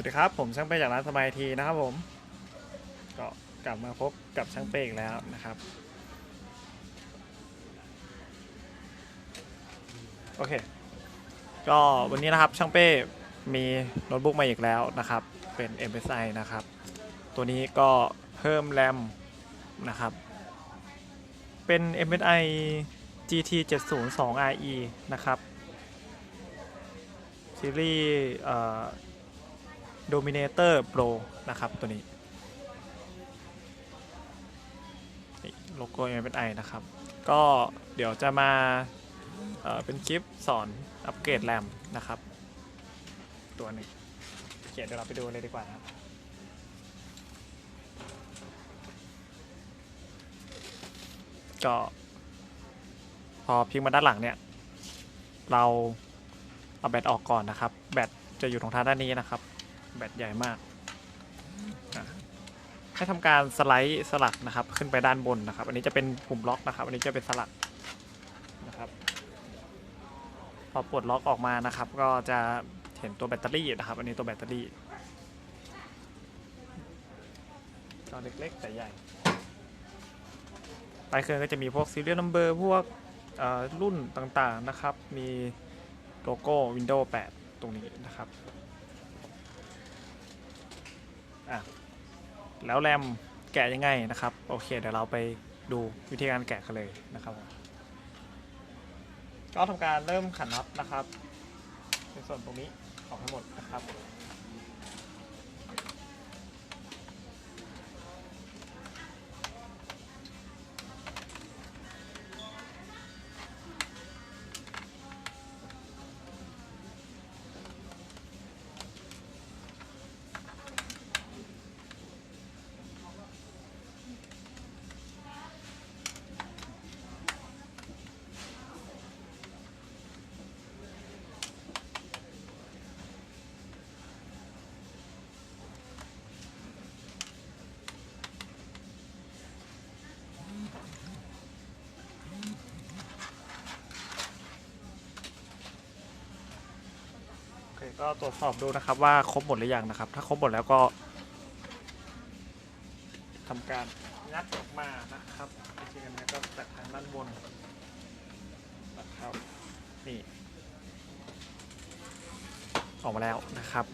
สวัสดีครับ ผมช่างเป้จากร้านสบายทีนะครับผม ก็กลับมาพบกับช่างเป้อีกแล้วนะครับ โอเค ก็วันนี้นะครับช่างเป้มีโน้ตบุ๊กมาอีกแล้วนะครับ เป็น MSI นะครับ ตัวนี้ก็เพิ่มแรมนะครับ เป็น MSI GT 702 RE นะครับ ซีรีส์ Dominator Pro นะครับตัวนี้โลโก้ MSI นะครับ ก็เดี๋ยวจะมาเเป็นคลิปสอนอัปเกรดแรมนะครับ ตัวหนึ่งโอเคเดี๋ยวเราไปดูเลยดีกว่านะครับก็พอพิมพ์มาด้านหลังเนี่ย เราเอาแบตออกก่อนนะครับ แบตจะอยู่ตรงทางด้านนี้นะครับ แบตใหญ่มาก ให้ทำการสไลด์สลักนะครับ ขึ้นไปด้านบนนะครับ อันนี้จะเป็นปุ่มล็อกนะครับ อันนี้จะเป็นสลักนะครับ พอปลดล็อกออกมานะครับ ก็จะเห็นตัวแบตเตอรี่นะครับ อันนี้ตัวแบตเตอรี่ก็เล็กๆแต่ใหญ่ปลายเครื่องก็จะมีพวก serial number พวกรุ่นต่างๆนะครับ มีโลโก้ Windows 8 ตรงนี้นะครับ อะแล้วแรมแกะยังไงนะครับโอเคเดี๋ยวเราไปดูวิธีการแกะกันเลยนะครับก็ทำการเริ่มขันน็อตนะครับ ในส่วนตรงนี้ออกให้หมดนะครับ ก็ตรวจสอบดูนะครับว่าครบหมดหรือยังนะครับ ถ้าครบหมดแล้วก็ทำการงัดออกมานะครับจริงๆอันนี้ก็จากทางด้านบนนะครับนี่ออกมาแล้วนะครับ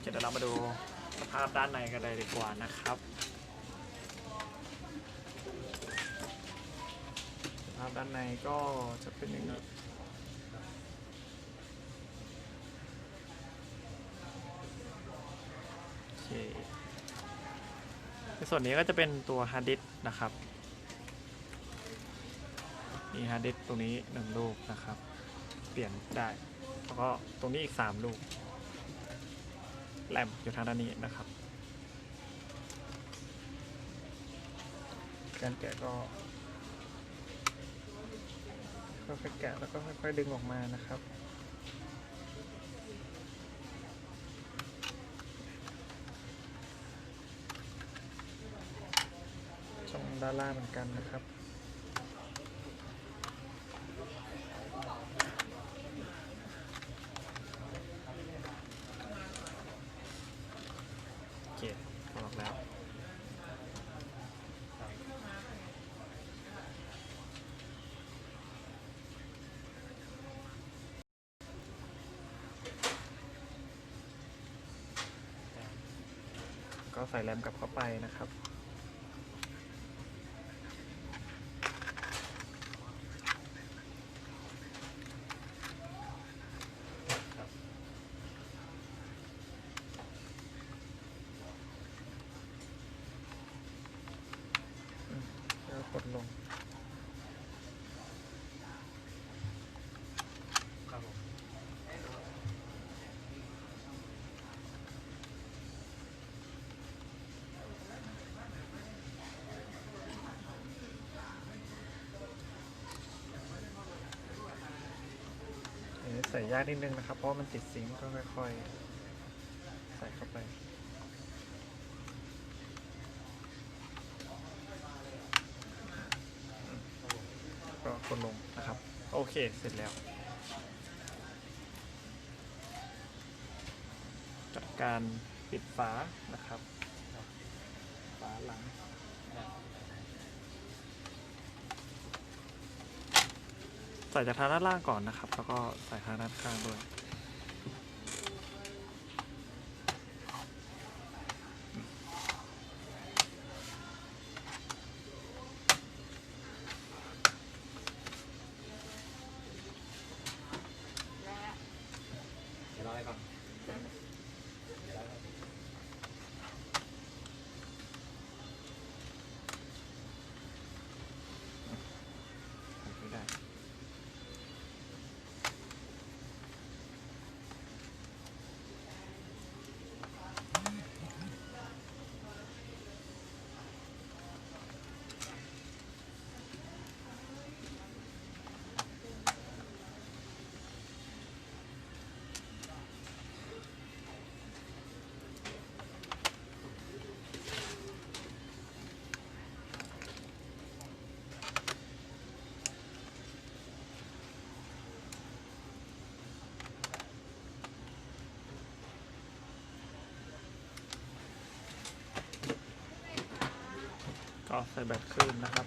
เดี๋ยวเรามาดู ภาพด้านในกันเลยดีกว่านะครับ ภาพด้านในก็จะเป็นอย่างนี้ในส่วนนี้ก็จะเป็นตัวฮาร์ดดิสนะครับมีฮาร์ดดิสตรงนี้หนึ่งลูกนะครับ เปลี่ยนได้ แล้วก็ตรงนี้อีกสามลูก แรมอยู่ทางด้านนี้นะครับ การแกะก็ค่อยๆแกะแล้วก็ค่อยๆดึงออกมานะครับช่องด้านล่างเหมือนกันนะครับ โอเค ออกแล้วก็ใส่แรมกลับเข้าไปนะครับ ใส่ยากนิดนึงนะครับ เพราะมันติดซิงก็ค่อยๆ ใส่เข้าไป ก็คนลงนะครับ โอเค เสร็จแล้วจัดการปิดฝานะครับฝาหลัง ใส่จากทางด้านล่างก่อนนะครับ แล้วก็ใส่ทางด้านข้างด้วย ก็ใส่แบตขึ้นนะครับ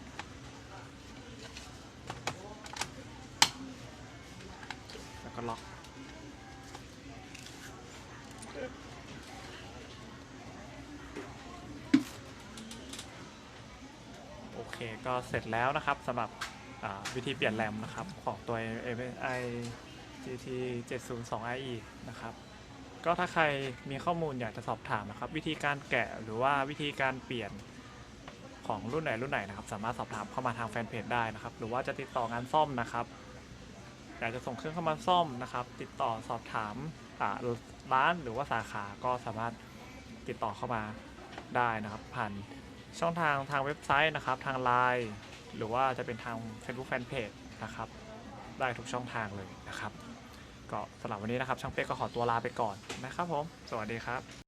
แล้วก็ล็อก โอเคก็เสร็จแล้วนะครับสำหรับวิธีเปลี่ยนแรมนะครับ ของตัว MSI GT 702 IE นะครับก็ถ้าใครมีข้อมูลอยากจะสอบถามนะครับ วิธีการแกะหรือว่าวิธีการเปลี่ยน ของรุ่นไหนรุ่นไหนนะครับ สามารถสอบถามเข้ามาทางแฟนเพจได้นะครับ หรือว่าจะติดต่องานซ่อมนะครับอยากจะส่งเครื่องเข้ามาซ่อมนะครับ ติดต่อสอบถามร้านหรือว่าสาขาก็สามารถติดต่อเข้ามาได้นะครับ ผ่านช่องทางทางเว็บไซต์นะครับ ทางไลน์หรือว่าจะเป็นทาง Facebook Fanpage นะครับ ได้ทุกช่องทางเลยนะครับ ก็สำหรับวันนี้นะครับ ช่างเป๊กก็ขอตัวลาไปก่อนนะครับผม สวัสดีครับ